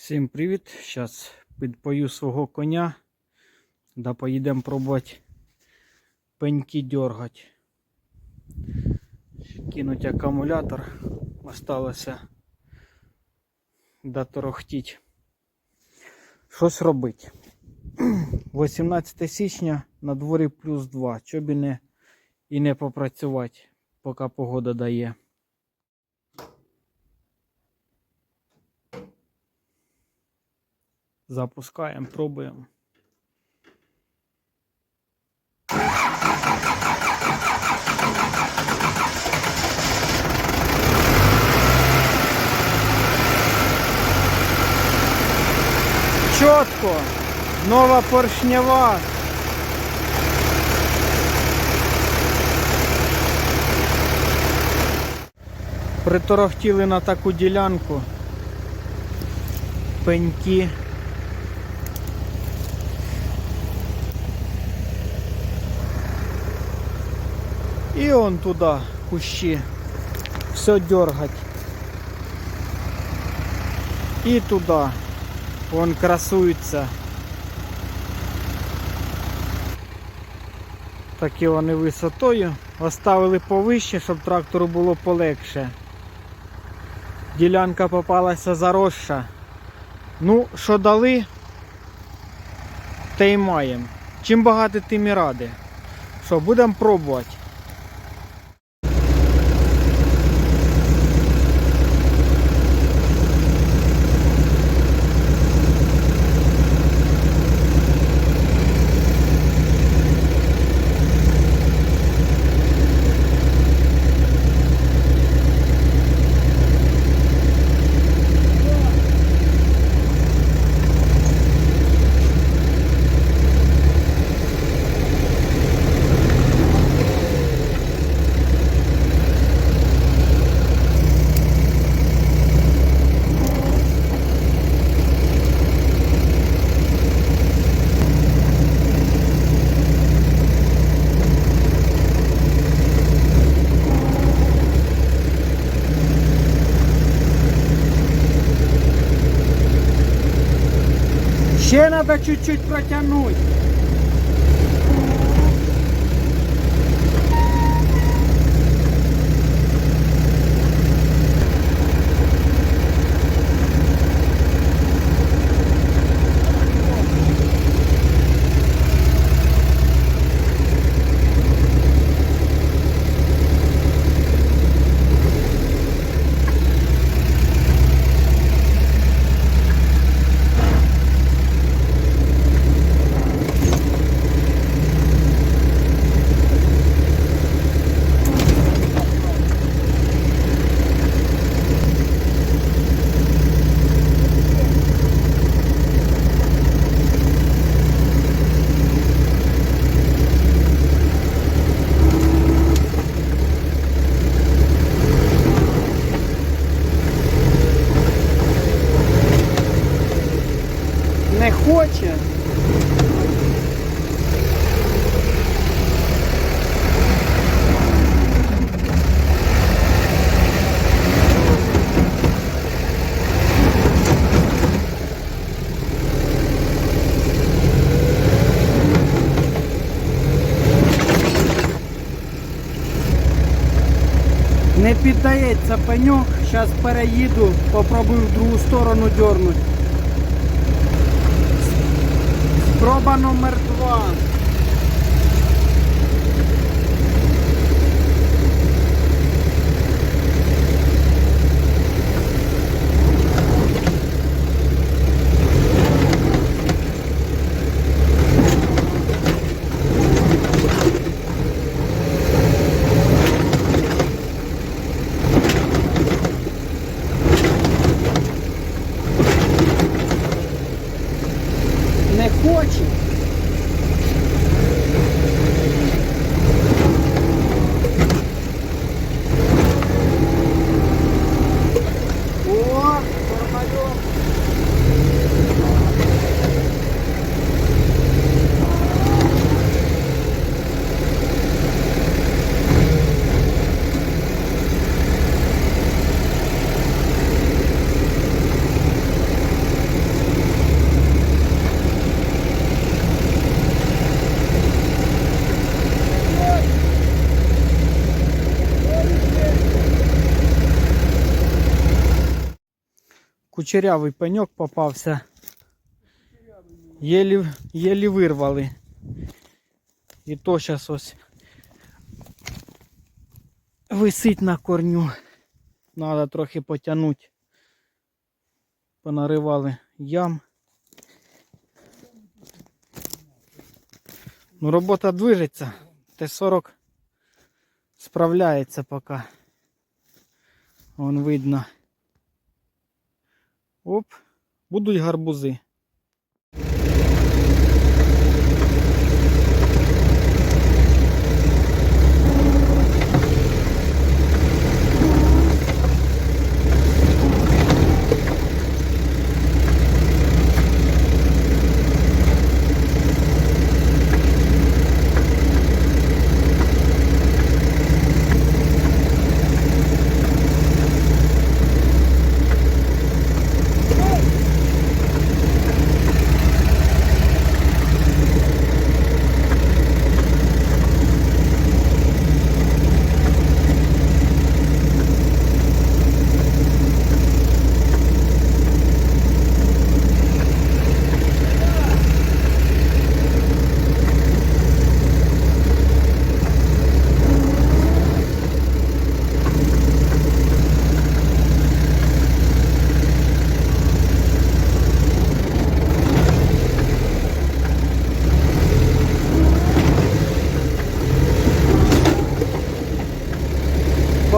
Всім привіт! Зараз підпою свого коня. Да поїдемо пробувати пеньки дергати. Кинуть акумулятор. Осталося доторохтіть. Щось робити. 18 січня на дворі плюс 2. Чоб і не, і не попрацювати, поки погода дає. Запускаємо, пробуємо. Чітко. Нова поршнева. Приторохтіли на таку ділянку. Пеньки. И он туда, кущи. Все дергать. И туда. Он красується. Такі вони висотою. Оставили повище, щоб трактору було полегше. Ділянка попалася заросша. Ну, що дали, те й маємо. Чим багато, тим і ради. Що, будемо пробувати. Треба чуть-чуть протягнути. Не хоче. Не піддається пеньок, зараз переїду, попробую в другу сторону дернуть. Спроба номер два. Не хоче. Кучерявий пеньок попався. Єлі, єлі вирвали. І то зараз ось висить на корню. Треба трохи потягнути. Понаривали ям. Ну, робота движеться. Т-40 справляється поки. Вон видно. Оп, будуть гарбузи.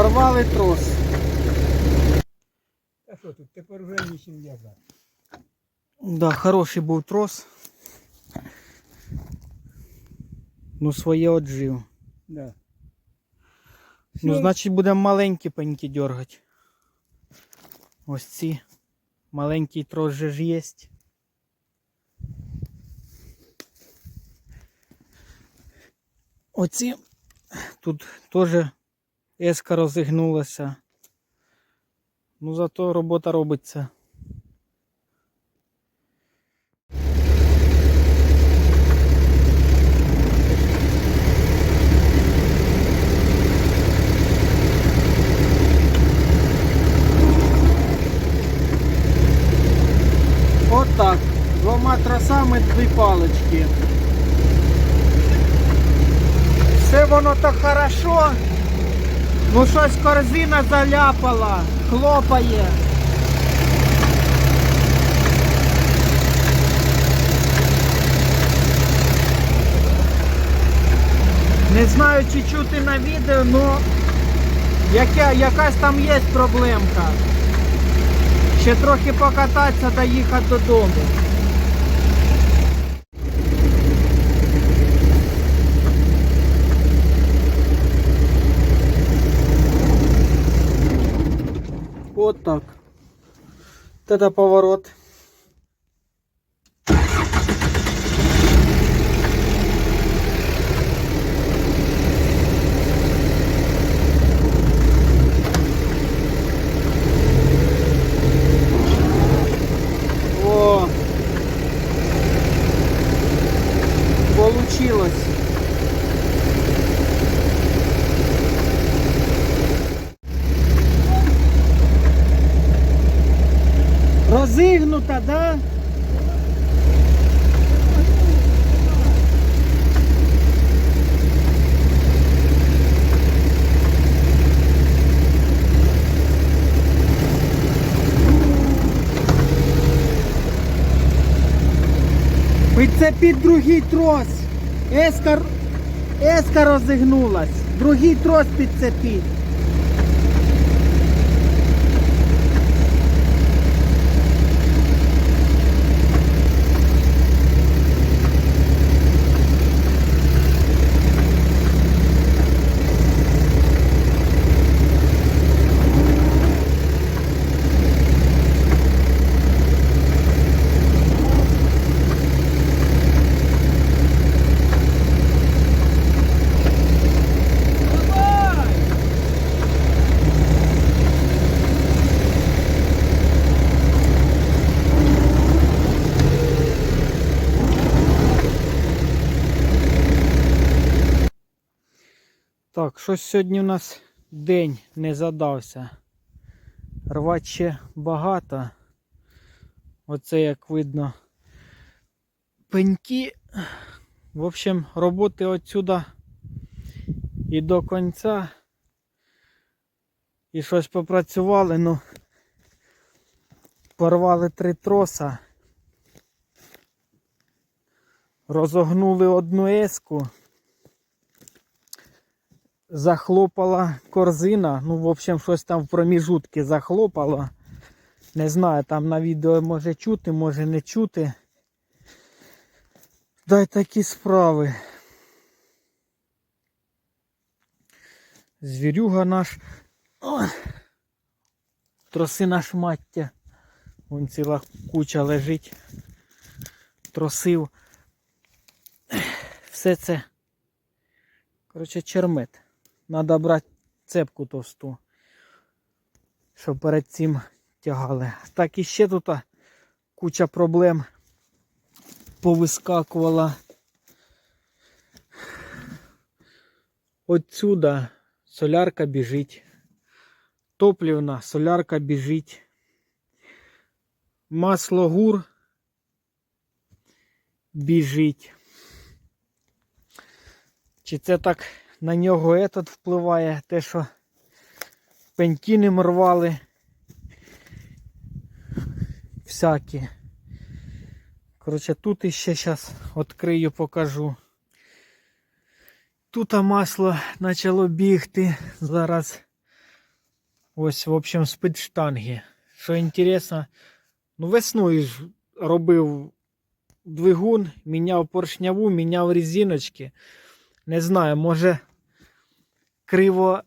Порвали трос. А що тут? Тепер вже нічим в'язати. Да, хороший був трос. Ну, своє отжив. Да. Ну, значить, будемо маленькі пеньки дергати. Ось ці. Маленький трос же ж є. Оці тут теж еска розігнулася. Ну, зато робота робиться. От. Двома тросами дві палички. Все воно так хорошо. Ну щось корзина заляпала, хлопає. Не знаю, чи чути на відео, але яка, якась там є проблемка. Ще трохи покататися та їхати додому. Вот так. Это поворот. О! Получилось. Розігнута, да? Підцепіть другий трос. Еска, еска розігнулась. Другий трос підцепіть. Так, щось сьогодні у нас день не задався. Рвати ще багато. Оце як видно пеньки. В общем, роботи отсюда і до кінця. І щось попрацювали, ну порвали три троса. Розогнули одну еску. Захлопала корзина. Ну, в общем, щось там в проміжутки захлопало. Не знаю, там на відео може чути, може не чути. Дай такі справи. Звірюга наш. О! Тросина шмаття. Вон ціла куча лежить. Тросив. Все це. Коротше, чермет. Надо брати цепку товсту. Щоб перед цим тягали. Так і ще тут куча проблем повискакувала. Отсюда солярка біжить. Топлівна, солярка біжить. Масло гур біжить. Чи це так на нього этот впливає, те, що пеньки не рвали всякі. Коротше, тут іще зараз відкрию, покажу. Тут масло почало бігти. Зараз ось, в общем, з-під. Що інтересно, ну весною ж робив двигун, міняв поршняву, міняв резиночки. Не знаю, може криво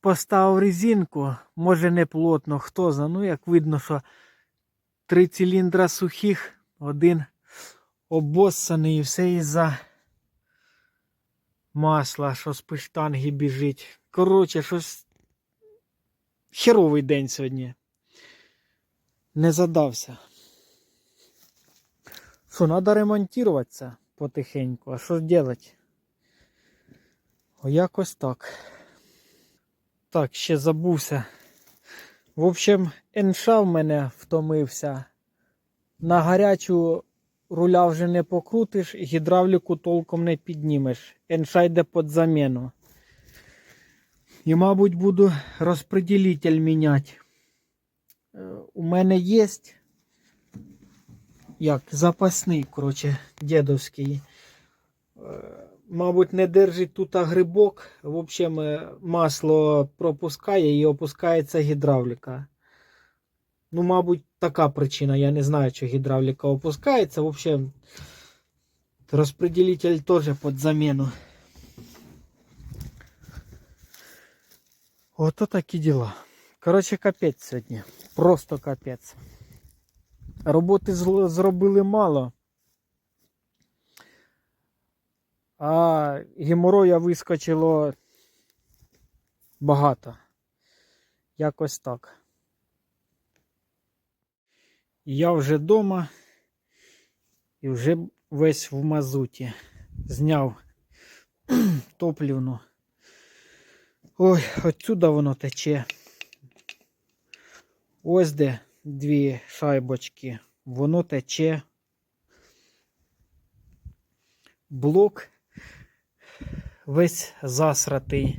поставив резинку, може не плотно, хто знає. Ну, як видно, що три циліндра сухих, один обоссаний і все із-за масла, що з пиштанги біжить. Коротше, щось херовий день сьогодні. Не задався. Що, треба ремонтуватися потихеньку, а що ж робити? О, якось так. Так, ще забувся. В общем, енша в мене втомився. На гарячу руля вже не покрутиш, гідравліку толком не піднімеш. Енша йде під заміну. І, мабуть, буду розподілитель міняти. Е, У мене є як запасний, коротше, дедовський. Мабуть, не держить тут грибок. В общем, масло пропускає і опускається гідравліка. Ну, мабуть, така причина. Я не знаю, що гідравліка опускається. В общем, розподілитель теж під заміну. Ото такі діла. Коротше, капець сьогодні. Просто капець. Роботи зробили мало. А геморроя вискочило багато. Якось так. Я вже вдома і вже весь в мазуті. Зняв топлівну. Ой, отсюда воно тече. Ось де дві шайбочки. Воно тече. Блок весь засратий.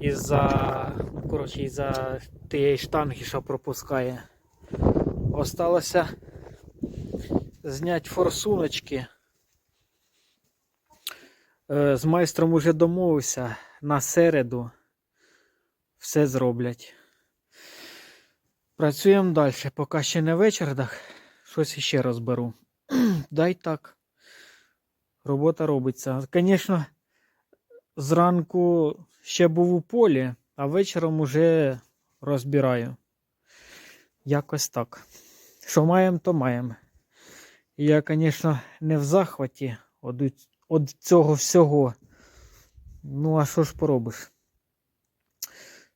Із-за, ну, коротше, із-за тієї штанги, що пропускає. Осталося зняти форсуночки. Е, З майстром уже домовився на середу. Все зроблять. Працюємо далі. Поки ще не вечір, так щось іще розберу. Дай так. Робота робиться. Звісно, зранку ще був у полі, а вечором уже розбираю. Якось так. Що маємо, то маємо. Я, звісно, не в захваті від, цього всього. Ну, а що ж поробиш?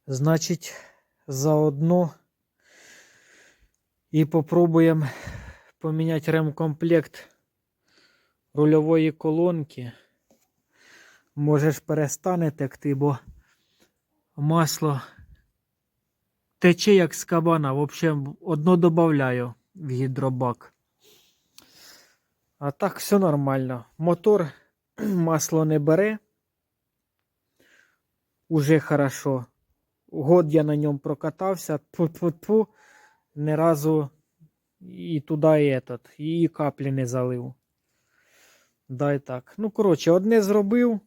Значить, заодно і попробуємо поміняти ремкомплект рульової колонки. Може ж перестане текти, бо масло тече як з кабана. В общем, одно додаю в гідробак. А так все нормально. Мотор масло не бере. Уже хорошо. Год я на ньому прокатався. Тьфу-тьфу-тьфу. Ні разу і туди, і і каплі не залив. Дай так. Ну, коротше, одне зробив,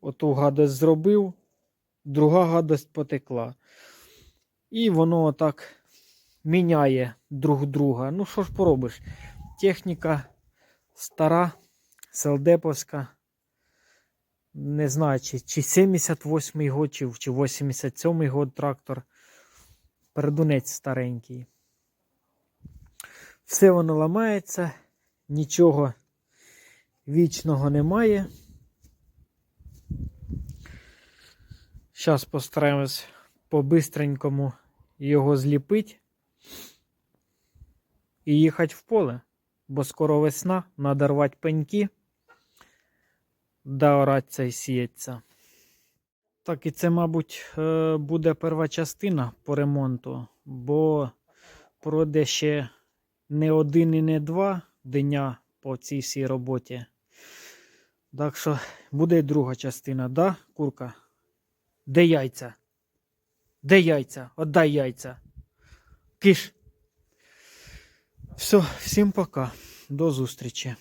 оту гадость зробив, друга гадость потекла. І воно отак міняє друг друга. Ну, що ж поробиш? Техніка стара, селдеповська. Не знаю, чи, чи 78-й год, чи, чи 87-й год трактор. Передунець старенький. Все воно ламається, нічого вічного немає. Зараз постараємось по-бистренькому його зліпити і їхати в поле, бо скоро весна, треба рвати пеньки, да оратися і сіється. Так, і це, мабуть, е, буде перша частина по ремонту, бо пройде ще не один і не два дня по цій всій роботі. Так що буде друга частина, да, курка? Де яйця? Де яйця? Отдай яйця. Киш. Все, всім пока. До зустрічі.